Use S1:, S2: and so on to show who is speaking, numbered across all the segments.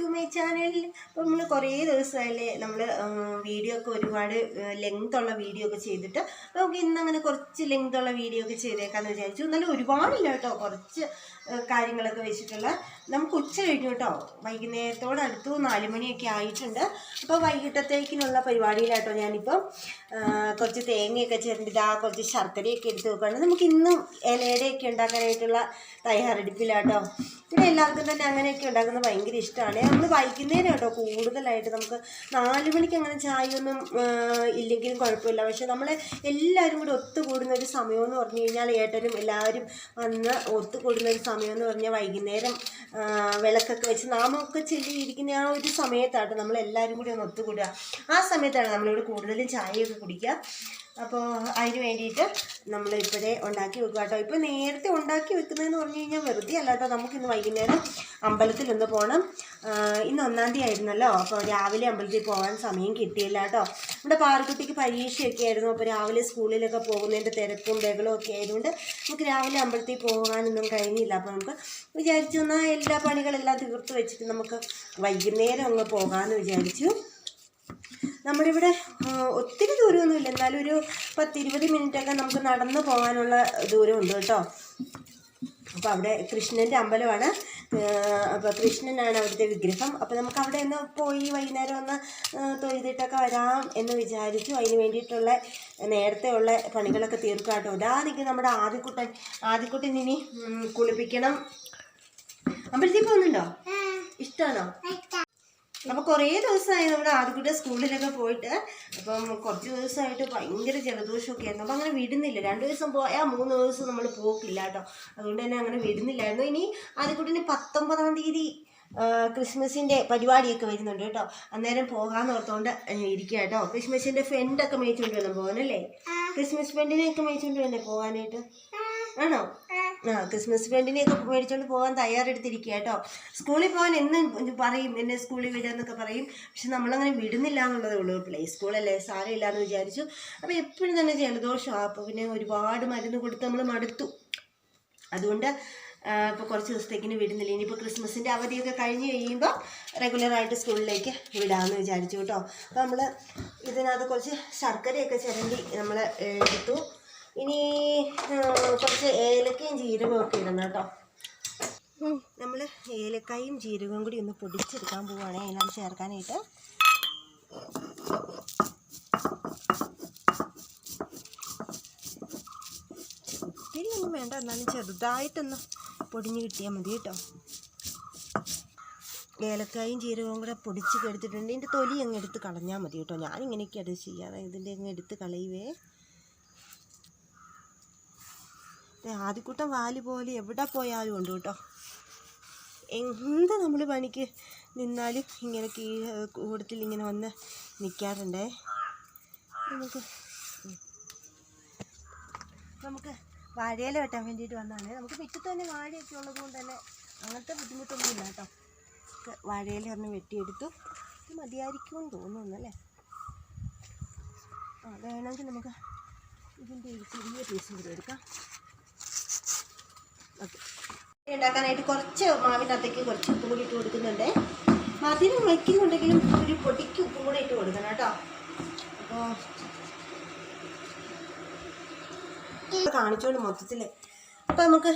S1: To my channel അപ്പോൾ നമ്മൾ കുറേ ദിവസമായില്ലേ നമ്മൾ വീഡിയോ ഒക്കെ ഒരുപാട് ലെങ്ത് ഉള്ള വീഡിയോ ഒക്കെ ചെയ്തിട്ട് നമുക്ക് ഇന്ന് അങ്ങനെ കുറച്ച് ലെങ്ത് ഉള്ള വീഡിയോ ഒക്കെ ചെയ്തേക്കാന്ന് വിചാരിച്ചു. എന്നാലും ഒരുപാടില്ല കേട്ടോ. കുറച്ച് കാര്യങ്ങളൊക്കെ വെച്ചിട്ടുള്ള. നമുക്ക് ഉച്ച കഴിഞ്ഞു കേട്ടോ. വൈകുന്നേരത്തോട് അടുത്തു നാല് മണിയൊക്കെ ആയിട്ടുണ്ട്. അപ്പോൾ വൈകിട്ടത്തേക്കിനുള്ള പരിപാടിയിലാട്ടോ ഞാനിപ്പം ആ, കുറച്ച് തേങ്ങയൊക്കെ ചേർന്നിട്ട് ഇതാ കുറച്ച് ശർക്കരയൊക്കെ എടുത്ത് വെക്കുകയാണ് നമുക്ക് ഇന്നും ഇലയുടെയൊക്കെ ഉണ്ടാക്കാനായിട്ടുള്ള തയ്യാറെടുപ്പിലാട്ടോ. പിന്നെ എല്ലാവർക്കും തന്നെ അങ്ങനെയൊക്കെ ഉണ്ടാക്കുന്നത് ഭയങ്കര ഇഷ്ടമാണ്. നമ്മൾ വൈകുന്നേരം കേട്ടോ കൂടുതലായിട്ട്. നമുക്ക് നാല് മണിക്ക് അങ്ങനെ ചായയൊന്നും ഇല്ലെങ്കിലും കുഴപ്പമില്ല. പക്ഷെ നമ്മൾ എല്ലാവരും കൂടി ഒത്തുകൂടുന്ന ഒരു സമയം എന്ന് പറഞ്ഞു കഴിഞ്ഞാൽ ഏട്ടനും എല്ലാവരും വന്ന് ഒത്തുകൂടുന്ന ഒരു സമയം എന്ന് പറഞ്ഞാൽ വൈകുന്നേരം വിളക്കൊക്കെ വെച്ച് നാമൊക്കെ ചെല്ലിയിരിക്കുന്ന ആ ഒരു സമയത്താണ് നമ്മൾ എല്ലാവരും കൂടി ഒന്ന് ഒത്തുകൂടുക. ആ സമയത്താണ് നമ്മളിവിടെ കൂടുതലും ചായയൊക്കെ കുടിക്കുക. അപ്പോൾ അതിന് വേണ്ടിയിട്ട് നമ്മൾ ഇപ്പോഴേ ഉണ്ടാക്കി വെക്കുക കേട്ടോ. ഇപ്പോൾ നേരത്തെ ഉണ്ടാക്കി വെക്കുന്നതെന്ന് പറഞ്ഞു കഴിഞ്ഞാൽ വെറുതെ അല്ല കേട്ടോ നമുക്കിന്ന് വൈകുന്നേരം അമ്പലത്തിൽ ഒന്ന് പോകണം ഇന്ന് ഒന്നാം തീയതി ആയിരുന്നല്ലോ. അപ്പോൾ രാവിലെ അമ്പലത്തിൽ പോകാൻ സമയം കിട്ടിയില്ല കേട്ടോ. നമ്മുടെ പാറക്കുട്ടിക്ക് പരീക്ഷയൊക്കെ ആയിരുന്നു. അപ്പോൾ രാവിലെ സ്കൂളിലൊക്കെ പോകുന്നതിന്റെ തിരക്കും ബഹളവും ഒക്കെ ആയതുകൊണ്ട് നമുക്ക് രാവിലെ അമ്പലത്തിൽ പോകാനൊന്നും കഴിഞ്ഞില്ല. അപ്പോൾ നമുക്ക് വിചാരിച്ചു എന്നാൽ എല്ലാ പണികളെല്ലാം തീർത്ത് വെച്ചിട്ട് നമുക്ക് വൈകുന്നേരം അങ്ങ് പോകാമെന്ന് വിചാരിച്ചു. നമ്മളിവിടെ ഒത്തിരി ദൂരമൊന്നുമില്ല. എന്നാലും ഒരു പത്തിരുപത് മിനിറ്റൊക്കെ നമുക്ക് നടന്നു പോകാനുള്ള ദൂരമുണ്ട് കേട്ടോ. അപ്പോൾ അവിടെ കൃഷ്ണന്റെ അമ്പലമാണ്. അപ്പോൾ കൃഷ്ണനാണ് അവിടുത്തെ വിഗ്രഹം. അപ്പോൾ നമുക്ക് അവിടെ ഒന്ന് പോയി വൈകുന്നേരം ഒന്ന് തൊഴുതിട്ടൊക്കെ വരാം എന്ന് വിചാരിച്ചു. അതിന് വേണ്ടിയിട്ടുള്ള നേരത്തെ ഉള്ള പണികളൊക്കെ തീർക്കാം കേട്ടോ. ഇതാ നിൽക്കും നമ്മുടെ ആദ്യക്കുട്ടൻ ആദ്യക്കുട്ടൻ ഇനി കുളിപ്പിക്കണം. അമ്പലത്തിൽ പോകുന്നുണ്ടോ? ഇഷ്ടമാണോ അപ്പോൾ കുറേ ദിവസമായി നമ്മുടെ ആദ്യക്കുട്ടി സ്കൂളിലൊക്കെ പോയിട്ട്. അപ്പം കുറച്ച് ദിവസമായിട്ട് ഭയങ്കര ജലദോഷമൊക്കെ ആയിരുന്നു. അപ്പം അങ്ങനെ വിടുന്നില്ല. രണ്ട് ദിവസം പോയാൽ മൂന്ന് ദിവസം നമ്മൾ പോക്കില്ല കേട്ടോ. അതുകൊണ്ട് തന്നെ അങ്ങനെ വിടുന്നില്ലായിരുന്നു. ഇനി ആദ്യക്കുട്ടിന് പത്തൊമ്പതാം തീയതി ക്രിസ്മസിന്റെ ക്രിസ്മസിന്റെ പരിപാടിയൊക്കെ വരുന്നുണ്ട് കേട്ടോ. അന്നേരം പോകാമെന്ന് ഓർത്തുകൊണ്ട് ഇരിക്കുക കേട്ടോ. ക്രിസ്മസിന്റെ ഫ്രണ്ടൊക്കെ മേടിച്ചുകൊണ്ട് വന്നു പോകാനല്ലേ ക്രിസ്മസ് ഫ്രണ്ടിനെയൊക്കെ മേടിച്ചുകൊണ്ട് വന്നേ പോകാനായിട്ട്? ആണോ? ആ ക്രിസ്മസ് ഫ്രണ്ടിനെയൊക്കെ മേടിച്ചുകൊണ്ട് പോകാൻ തയ്യാറെടുത്തിരിക്കുക കേട്ടോ സ്കൂളിൽ പോകാൻ എന്നും പറയും എന്നെ സ്കൂളിൽ വിടാന്നൊക്കെ പറയും. പക്ഷെ നമ്മളങ്ങനെ വിടുന്നില്ല എന്നുള്ളതേ ഉള്ളൂ. പ്ലേ സ്കൂളല്ലേ സാരമില്ല എന്ന് വിചാരിച്ചു. അപ്പോൾ എപ്പോഴും തന്നെ ജലദോഷമാണ് അപ്പോൾ പിന്നെ ഒരുപാട് മരുന്ന് കൊടുത്ത് നമ്മൾ മടുത്തു. അതുകൊണ്ട് ഇപ്പോൾ കുറച്ച് ദിവസത്തേക്കിന് വിടുന്നില്ല. ഇനിയിപ്പോൾ ക്രിസ്മസിന്റെ അവധിയൊക്കെ കഴിഞ്ഞ് കഴിയുമ്പോൾ റെഗുലറായിട്ട് സ്കൂളിലേക്ക് വിടാമെന്ന് വിചാരിച്ചു കേട്ടോ അപ്പോൾ നമ്മൾ ഇതിനകത്ത് കുറച്ച് ശർക്കരയൊക്കെ ചിരണ്ടി നമ്മൾ എടുത്തു. ഇനി കുറച്ച് ഏലക്കയും ജീരകവും ഒക്കെ ഇടണം കേട്ടോ. നമ്മൾ ഏലക്കായും ജീരകവും കൂടി ഒന്ന് പൊടിച്ചെടുക്കാൻ പോവുകയാണ് അതിനകത്ത് ചേർക്കാനായിട്ട്. ഒത്തിരിയൊന്നും വേണ്ട. എന്നാലും ചെറുതായിട്ടൊന്ന് പൊടിഞ്ഞ് കിട്ടിയാൽ മതി കേട്ടോ. ഏലക്കായും ജീരകവും കൂടെ പൊടിച്ച് എടുത്തിട്ടുണ്ട്. ഇതിന്റെ തൊലി അങ്ങ് എടുത്ത് കളഞ്ഞാൽ മതി കേട്ടോ. ഞാനിങ്ങനെയൊക്കെ അത് ചെയ്യാറ്. ഇതിന്റെ അങ്ങ് എടുത്ത് കളയുവേ. ആദ്യക്കൂട്ടം വാൽ പോലെ എവിടെ പോയാലും ഉണ്ട് കേട്ടോ. എന്ത് നമ്മൾ പണിക്ക് നിന്നാലും ഇങ്ങനെ കീ കൂടത്തിൽ ഇങ്ങനെ വന്ന് നിൽക്കാറുണ്ടേ നമുക്ക്. നമുക്ക് വാഴയില വെട്ടാൻ വേണ്ടിയിട്ട് വന്നതാണ്. നമുക്ക് മുറ്റത്ത് തന്നെ വാഴയൊക്കെ ഉള്ളത് കൊണ്ട് തന്നെ അങ്ങനത്തെ ബുദ്ധിമുട്ടൊന്നുമില്ല കേട്ടോ. നമുക്ക് വാഴയില ഒന്ന് വെട്ടിയെടുത്തു. ഇത് മതിയായിരിക്കുമെന്ന് തോന്നുന്നു അല്ലേ? ആ വേണമെങ്കിൽ നമുക്ക് ഇതിന്റെ ഒരു ചെറിയ പീസ് കൂടി എടുക്കാം. ഉണ്ടാക്കാനായിട്ട് കുറച്ച് മാവിനകത്തേക്ക് കുറച്ച് ഉപ്പ് കൂടി ഇട്ട് കൊടുക്കുന്നുണ്ട്. മധുരം വയ്ക്കുന്നുണ്ടെങ്കിലും ഒരു പൊടിക്ക് ഉപ്പും കൂടെ ഇട്ട് കൊടുക്കണം കേട്ടോ. അപ്പോൾ കാണിച്ചോളൂ മൊത്തത്തിൽ അപ്പോൾ നമുക്ക്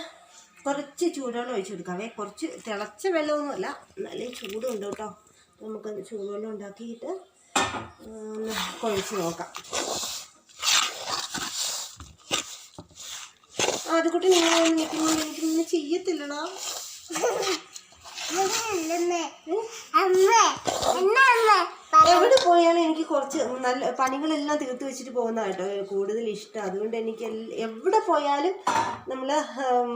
S1: കുറച്ച് ചൂടുവെള്ളം ഒഴിച്ച് കൊടുക്കാവേ കുറച്ച് തിളച്ച വെള്ളമൊന്നുമല്ല നല്ല ചൂടുണ്ട് കേട്ടോ. നമുക്ക് ചൂടുവെള്ളം ഉണ്ടാക്കിയിട്ട് ഒന്ന് കുഴച്ച് നോക്കാം. ആദ്യക്കുട്ടി നിൽക്കുമ്പോൾ എനിക്കൊന്നും ചെയ്യത്തില്ലടാ. എവിടെ പോയാലും എനിക്ക് കുറച്ച് നല്ല പണികളെല്ലാം തീർത്ത് വെച്ചിട്ട് പോകുന്ന കേട്ടോ. കൂടുതൽ ഇഷ്ടം. അതുകൊണ്ട് എനിക്ക് എവിടെ പോയാലും നമ്മൾ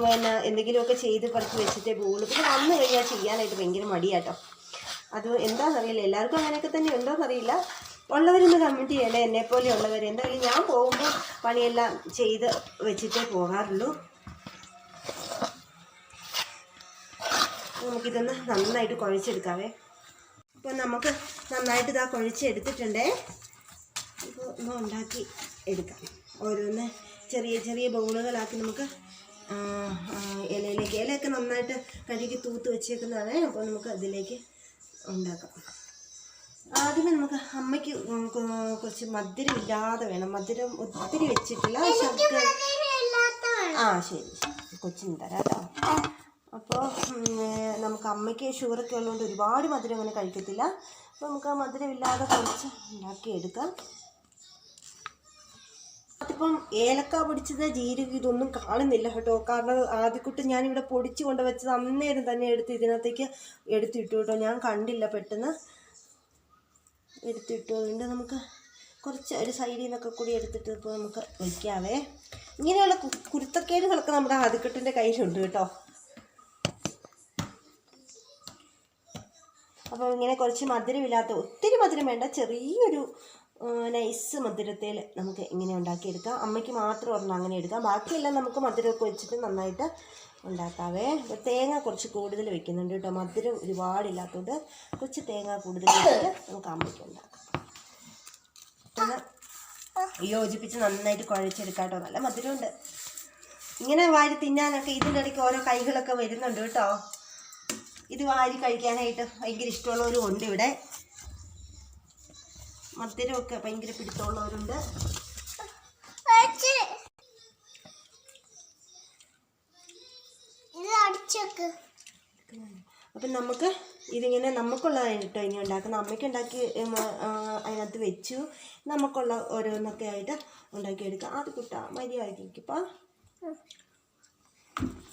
S1: പിന്നെ എന്തെങ്കിലുമൊക്കെ ചെയ്ത് പറിച്ച് വെച്ചിട്ടേ പോകുള്ളൂ പിന്നെ വന്നു കഴിഞ്ഞാൽ ചെയ്യാനായിട്ട് ഭയങ്കര മടിയാട്ടോ. അത് എന്താണെന്നറിയില്ല എല്ലാവർക്കും അങ്ങനെയൊക്കെ തന്നെ ഉണ്ടോയെന്നറിയില്ല ഉള്ളവരൊന്ന് കമന്റ് ചെയ്യണേ എന്നെ പോലെ ഉള്ളവർ എന്തായാലും ഞാൻ പോകുമ്പോൾ പണിയെല്ലാം ചെയ്ത് വെച്ചിട്ടേ പോകാറുള്ളൂ. നമുക്കിതൊന്ന് നന്നായിട്ട് കുഴച്ചെടുക്കാവേ. അപ്പോൾ നമുക്ക് നന്നായിട്ട് ഇതാ കുഴച്ചെടുത്തിട്ടുണ്ടേ. ഇപ്പോൾ ഒന്ന് ഉണ്ടാക്കി എടുക്കാം. ഓരോന്ന് ചെറിയ ചെറിയ ബൗളുകളാക്കി നമുക്ക് ഇലയിലേക്ക്. ഇലയൊക്കെ നന്നായിട്ട് കഴുകി തൂത്ത് വെച്ചേക്കുന്നതാണ്. അപ്പോൾ നമുക്ക് അതിലേക്ക് ഉണ്ടാക്കാം. ആദ്യമേ നമുക്ക് അമ്മയ്ക്ക് കുറച്ച് മധുരം ഇല്ലാതെ വേണം. മധുരം ഒത്തിരി വെച്ചിട്ടില്ല. ശർക്കര ആ ശരി കൊച്ചിന് തരാം കേട്ടോ അപ്പോൾ നമുക്ക് അമ്മയ്ക്ക് ഷുഗറൊക്കെ ഉള്ളതുകൊണ്ട് ഒരുപാട് മധുരം അങ്ങനെ കഴിക്കത്തില്ല. അപ്പോൾ നമുക്ക് ആ മധുരം ഇല്ലാതെ കുറച്ച് ഉണ്ടാക്കിയെടുക്കാം അതിപ്പം ഏലക്ക പൊടിച്ചത് ജീരകം ഇതൊന്നും കാണുന്നില്ല കേട്ടോ. കാരണം ആദ്യക്കുട്ടി ഞാനിവിടെ പൊടിച്ച് കൊണ്ട് വെച്ചത് അന്നേരം തന്നെ എടുത്ത് ഇതിനകത്തേക്ക് എടുത്തിട്ടു കേട്ടോ. ഞാൻ കണ്ടില്ല പെട്ടെന്ന്. എടുത്തിട്ടു. അതുകൊണ്ട് നമുക്ക് കുറച്ച് ഒരു സൈഡിൽ നിന്നൊക്കെ കൂടി എടുത്തിട്ട് ഇപ്പോൾ നമുക്ക് വയ്ക്കാവേ ഇങ്ങനെയുള്ള കുരുത്തക്കേടുകളൊക്കെ നമ്മുടെ ആദ്യക്കെട്ടിന്റെ കയ്യിലുണ്ട് കേട്ടോ. അപ്പോൾ ഇങ്ങനെ കുറച്ച് മധുരമില്ലാത്ത ഒത്തിരി മധുരം വേണ്ട ചെറിയൊരു നൈസ് മധുരത്തിൽ നമുക്ക് ഇങ്ങനെ ഉണ്ടാക്കിയെടുക്കാം. അമ്മയ്ക്ക് മാത്രം ഒരെണ്ണം അങ്ങനെ എടുക്കാം. ബാക്കിയെല്ലാം നമുക്ക് മധുരമൊക്കെ വെച്ചിട്ട് നന്നായിട്ട് ഉണ്ടാക്കാവേ. തേങ്ങ കുറച്ച് കൂടുതൽ വെക്കുന്നുണ്ട് കേട്ടോ. മധുരം ഒരുപാടില്ലാത്തതുകൊണ്ട് കുറച്ച് തേങ്ങ കൂടുതൽ നമുക്ക് അമ്മയ്ക്ക് ഉണ്ടാക്കാം. യോജിപ്പിച്ച് നന്നായിട്ട് കുഴച്ചെടുക്കാട്ടോ നല്ല മധുരമുണ്ട്. ഇങ്ങനെ വാരി തിന്നാനൊക്കെ ഇതിന്റെ ഇടയ്ക്ക് ഓരോ കൈകളൊക്കെ വരുന്നുണ്ട് കേട്ടോ. ഇത് വാരി കഴിക്കാനായിട്ട് ഭയങ്കര ഇഷ്ടമുള്ളവരും ഉണ്ട് ഇവിടെ. മധുരമൊക്കെ ഭയങ്കര പിടുത്തമുള്ളവരുണ്ട്. അപ്പം നമുക്ക് ഇതിങ്ങനെ നമുക്കുള്ളതാണ് കേട്ടോ ഇനി ഉണ്ടാക്കുന്ന അമ്മയ്ക്ക് ഉണ്ടാക്കി അതിനകത്ത് വെച്ചു. നമുക്കുള്ള ഓരോന്നൊക്കെ ആയിട്ട് ഉണ്ടാക്കിയെടുക്കാം. അത് കുട്ടാ. മര്യാദയ്ക്കിപ്പോൾ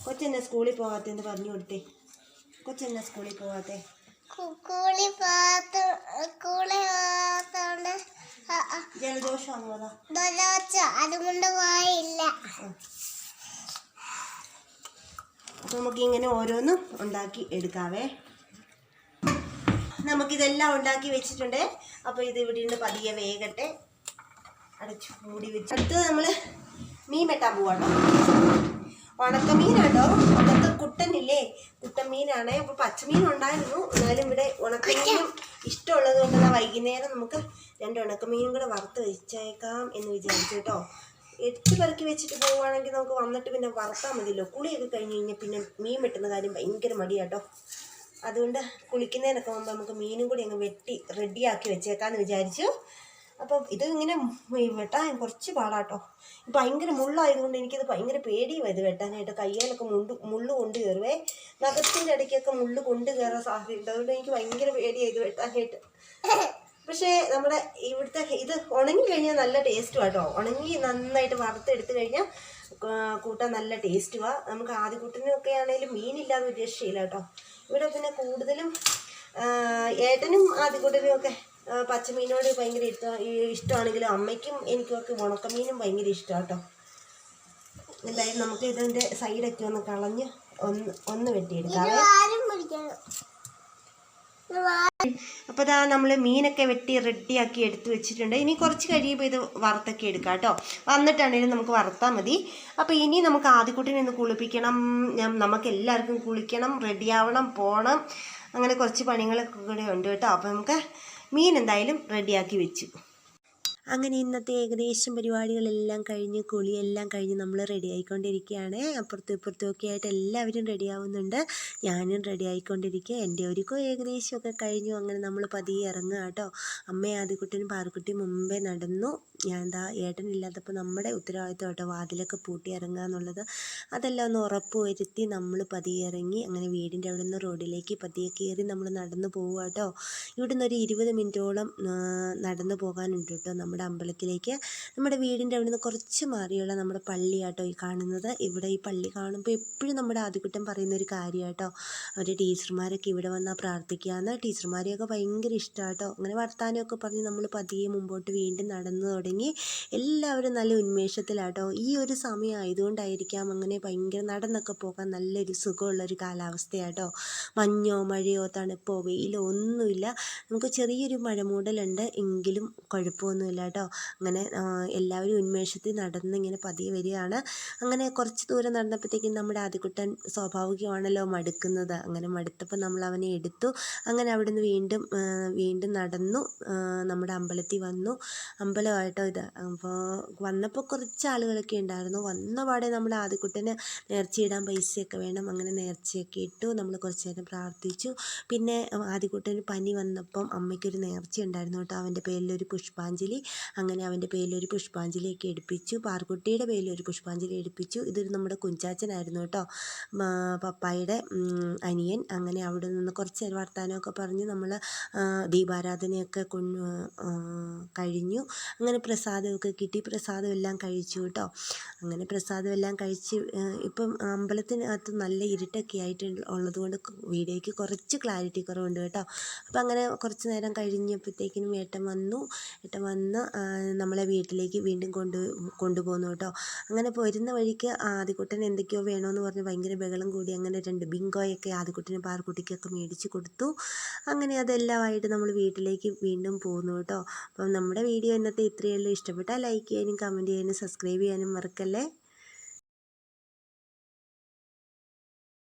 S1: കൊച്ചെന്നെ സ്കൂളിൽ പോകാത്തെന്ന് പറഞ്ഞു കൊടുത്തേ. കൊച്ചെന്നെ സ്കൂളിൽ പോകാത്തേ.
S2: കൂളി പാത്ത കൂളി പാത്തോണ്ട്
S1: ജലദോഷമാണോതാ
S2: ദൊലോച്ച അതുകൊണ്ട് പോയില്ല.
S1: അപ്പോൾ നമുക്ക് ഇങ്ങനെ ഓരോന്നും ഉണ്ടാക്കി എടുക്കാവേ. നമുക്കിതെല്ലാം ഉണ്ടാക്കി വെച്ചിട്ടുണ്ട്. അപ്പോൾ ഇത് ഇവിടെ നിന്ന് പതിയെ വേഗട്ടെ അടച്ചു മൂടി വെച്ച്. നമ്മൾ നമ്മൾ മീൻ വെട്ടാൻ പോവാട്ടോ. ഉണക്കമീനാട്ടോ ഉണക്ക കുട്ടനില്ലേ കുട്ടൻ മീനാണ് അപ്പോൾ പച്ചമീൻ ഉണ്ടായിരുന്നു എന്നാലും ഇവിടെ ഉണക്കമീനും ഇഷ്ടമുള്ളത് കൊണ്ട് വൈകുന്നേരം നമുക്ക് രണ്ട് ഉണക്കമീനും കൂടെ വറുത്ത് വെച്ചേക്കാം എന്ന് വിചാരിച്ചു കേട്ടോ. എടുത്ത് പെറുക്കി വെച്ചിട്ട് പോവുകയാണെങ്കിൽ നമുക്ക് വന്നിട്ട് പിന്നെ വറുത്താൽ മതിയല്ലോ. കുളിയൊക്കെ കഴിഞ്ഞ് കഴിഞ്ഞാൽ പിന്നെ മീൻ വെട്ടുന്ന കാര്യം ഭയങ്കര മടിയാട്ടോ അതുകൊണ്ട് കുളിക്കുന്നതിനൊക്കെ മുമ്പ് നമുക്ക് മീനും കൂടി അങ്ങ് വെട്ടി റെഡിയാക്കി വെച്ചേക്കാമെന്ന് വിചാരിച്ചു. അപ്പം ഇത് ഇങ്ങനെ വെട്ടാൻ കുറച്ച് പാടാട്ടോ. ഭയങ്കര മുള്ളായതുകൊണ്ട് എനിക്കിത് ഭയങ്കര പേടിയും ഇത് വെട്ടാനായിട്ട്. കയ്യാലൊക്കെ മുണ്ട് മുള്ള് കൊണ്ട് കയറുവേ. നഖത്തിന്റെ ഇടയ്ക്കൊക്കെ മുള്ള് കൊണ്ട് കയറാൻ സാധ്യതയുണ്ട്. അതുകൊണ്ട് എനിക്ക് ഭയങ്കര പേടിയാണ് ഇത് വെട്ടാനായിട്ട്. പക്ഷേ നമ്മുടെ ഇവിടുത്തെ ഇത് ഉണങ്ങി കഴിഞ്ഞാൽ നല്ല ടേസ്റ്റ് കേട്ടോ ഉണങ്ങി നന്നായിട്ട് വറുത്തെടുത്ത് കഴിഞ്ഞാൽ കൂട്ടാൻ നല്ല ടേസ്റ്റുവാ നമുക്ക് ആദ്യക്കൂട്ടിനൊക്കെ ആണെങ്കിലും മീനില്ലാതെ ഒരു രക്ഷയില്ല കേട്ടോ ഇവിടെ പിന്നെ കൂടുതലും ഏട്ടനും ആദ്യകൂട്ടനും ഒക്കെ പച്ചമീനോട് ഭയങ്കര ഇഷ്ടം ഇഷ്ടമാണെങ്കിലും അമ്മയ്ക്കും എനിക്കൊക്കെ ഉണക്കമീനും ഭയങ്കര ഇഷ്ടമാണ് കേട്ടോ എന്തായാലും നമുക്ക് ഇതിന്റെ സൈഡൊക്കെ ഒന്ന് കളഞ്ഞ് ഒന്ന് ഒന്ന്
S2: വെട്ടിയെടുക്കാം.
S1: അപ്പോൾ ഇതാ നമ്മൾ മീനൊക്കെ വെട്ടി റെഡിയാക്കി എടുത്തു വെച്ചിട്ടുണ്ട്. ഇനി കുറച്ച് കഴിയുമ്പോൾ ഇത് വറുത്തൊക്കെ എടുക്കാം കേട്ടോ. വന്നിട്ടാണെങ്കിലും നമുക്ക് വറുത്താൽ മതി. അപ്പോൾ ഇനി നമുക്ക് ആദ്യക്കുട്ടിനെ ഒന്ന് കുളിപ്പിക്കണം. നമുക്ക് എല്ലാവർക്കും കുളിക്കണം റെഡിയാവണം പോകണം അങ്ങനെ കുറച്ച് പണികളൊക്കെ കൂടെ ഉണ്ട് കേട്ടോ. അപ്പോൾ നമുക്ക് മീൻ എന്തായാലും റെഡിയാക്കി വെച്ചു. അങ്ങനെ ഇന്നത്തെ ഏകദേശം പരിപാടികളെല്ലാം കഴിഞ്ഞ് കുളിയെല്ലാം കഴിഞ്ഞ് നമ്മൾ റെഡി ആയിക്കൊണ്ടിരിക്കുകയാണ്. അപ്പുറത്തും ഇപ്പുറത്തും ഒക്കെ ആയിട്ട് എല്ലാവരും റെഡി ആവുന്നുണ്ട്. ഞാനും റെഡി ആയിക്കൊണ്ടിരിക്കുക എന്റെ ഒരുക്കോ ഏകദേശമൊക്കെ കഴിഞ്ഞു. അങ്ങനെ നമ്മൾ പതിയെ ഇറങ്ങുക കേട്ടോ. അമ്മയും ആദ്യക്കുട്ടനും പാറക്കുട്ടിയും മുമ്പേ നടന്നു. എന്താ ഏട്ടനില്ലാത്തപ്പോൾ നമ്മുടെ ഉത്തരവാദിത്വം കേട്ടോ വാതിലൊക്കെ പൂട്ടി ഇറങ്ങുക എന്നുള്ളത് അതെല്ലാം ഒന്ന് ഉറപ്പ് വരുത്തി നമ്മൾ പതിയെ ഇറങ്ങി അങ്ങനെ വീടിന്റെ അവിടെ നിന്ന് റോഡിലേക്ക് പതിയെ കയറി നമ്മൾ നടന്നു പോവുക കേട്ടോ ഇവിടുന്ന് ഒരു ഇരുപത് മിനിറ്റോളം നടന്നു പോകാനുണ്ട് കേട്ടോ നമ്മുടെ അമ്പലത്തിലേക്ക്. നമ്മുടെ വീടിന്റെ അവിടെ നിന്ന് കുറച്ച് മാറിയുള്ള നമ്മുടെ പള്ളിയാട്ടോ ഈ കാണുന്നത്. ഇവിടെ ഈ പള്ളി കാണുമ്പോൾ എപ്പോഴും നമ്മുടെ ആദ്യക്കുട്ടൻ പറയുന്ന ഒരു കാര്യമാട്ടോ അവർ ടീച്ചർമാരൊക്കെ ഇവിടെ വന്നാൽ പ്രാർത്ഥിക്കാമെന്ന് ടീച്ചർമാരെയൊക്കെ ഭയങ്കര ഇഷ്ടമാട്ടോ അങ്ങനെ വർത്താനമൊക്കെ പറഞ്ഞ് നമ്മൾ പതിയെ മുമ്പോട്ട് വീണ്ടും നടന്നു തുടങ്ങി. എല്ലാവരും നല്ല ഉന്മേഷത്തിലാട്ടോ. ഈ ഒരു സമയം ആയതുകൊണ്ടായിരിക്കാം അങ്ങനെ ഭയങ്കര നടന്നൊക്കെ പോകാൻ നല്ലൊരു സുഖമുള്ളൊരു കാലാവസ്ഥയാട്ടോ. മഞ്ഞോ മഴയോ തണുപ്പോ വെയിലോ ഒന്നുമില്ല. നമുക്ക് ചെറിയൊരു മഴമൂടലുണ്ട്. എങ്കിലും കുഴപ്പമൊന്നുമില്ല കേട്ടോ അങ്ങനെ എല്ലാവരും ഉന്മേഷത്തിൽ നടന്ന് ഇങ്ങനെ പതിയെ വരികയാണ്. അങ്ങനെ കുറച്ച് ദൂരം നടന്നപ്പോഴത്തേക്കും നമ്മുടെ ആദ്യക്കുട്ടൻ സ്വാഭാവികമാണല്ലോ മടുക്കുന്നത്. അങ്ങനെ മടുത്തപ്പോൾ നമ്മൾ അവനെ എടുത്തു. അങ്ങനെ അവിടുന്ന് വീണ്ടും വീണ്ടും നടന്നു. നമ്മുടെ അമ്പലത്തിൽ വന്നു. അമ്പലമായിട്ട് കേട്ടോ ഇത്. അപ്പോൾ വന്നപ്പോൾ കുറച്ച് ആളുകളൊക്കെ ഉണ്ടായിരുന്നു. വന്ന പാടെ നമ്മൾ ആദ്യക്കുട്ടന് നേർച്ചയിടാൻ പൈസയൊക്കെ വേണം. അങ്ങനെ നേർച്ചയൊക്കെ ഇട്ടു. നമ്മൾ കുറച്ച് നേരം പ്രാർത്ഥിച്ചു. പിന്നെ ആദ്യക്കുട്ടന് പനി വന്നപ്പം അമ്മയ്ക്കൊരു നേർച്ച ഉണ്ടായിരുന്നു കേട്ടോ. അവന്റെ പേരിലൊരു പുഷ്പാഞ്ജലി. അങ്ങനെ അവന്റെ പേരിലൊരു പുഷ്പാഞ്ജലിയൊക്കെ എടുപ്പിച്ചു. പാർക്കുട്ടിയുടെ പേരിലൊരു പുഷ്പാഞ്ജലി എടുപ്പിച്ചു. ഇതൊരു നമ്മുടെ കുഞ്ചാച്ചനായിരുന്നു കേട്ടോ. പപ്പായുടെ അനിയൻ. അങ്ങനെ അവിടെ നിന്ന് കുറച്ച് നേരം വർത്തമാനമൊക്കെ പറഞ്ഞ് നമ്മൾ ദീപാരാധനയൊക്കെ കൊണ്ട് കഴിഞ്ഞു. അങ്ങനെ പ്രസാദമൊക്കെ കിട്ടി. പ്രസാദം എല്ലാം കഴിച്ചു കേട്ടോ. അങ്ങനെ പ്രസാദം എല്ലാം കഴിച്ച് ഇപ്പം അമ്പലത്തിനകത്ത് നല്ല ഇരുട്ടൊക്കെ ആയിട്ട് ഉള്ളത് കൊണ്ട് വീഡിയോയ്ക്ക് കുറച്ച് ക്ലാരിറ്റി കുറവുണ്ട് കേട്ടോ. അപ്പം അങ്ങനെ കുറച്ച് നേരം കഴിഞ്ഞപ്പോഴത്തേക്കിനും ഏട്ടൻ വന്നു. ഏട്ടൻ വന്ന് നമ്മളെ വീട്ടിലേക്ക് വീണ്ടും കൊണ്ട് കൊണ്ടുപോകുന്നു കേട്ടോ. അങ്ങനെ പോരുന്ന വഴിക്ക് ആദ്യക്കുട്ടൻ എന്തൊക്കെയോ വേണമെന്ന് പറഞ്ഞ് ഭയങ്കര ബഹളം കൂടി അങ്ങനെ രണ്ട് ബിങ്കോയൊക്കെ ആദ്യക്കുട്ടനും പാർക്കുട്ടിക്കൊക്കെ മേടിച്ച് കൊടുത്തു. അങ്ങനെ അതെല്ലാമായിട്ട് നമ്മൾ വീട്ടിലേക്ക് വീണ്ടും പോകുന്നു കേട്ടോ. അപ്പം നമ്മുടെ വീഡിയോ ഇന്നത്തെ ഇത്രയേ ഉള്ളൂ ഇഷ്ടപ്പെട്ടാൽ ലൈക്ക് ചെയ്യാനും കമന്റ് ചെയ്യാനും സബ്സ്ക്രൈബ് ചെയ്യാനും മറക്കല്ലേ?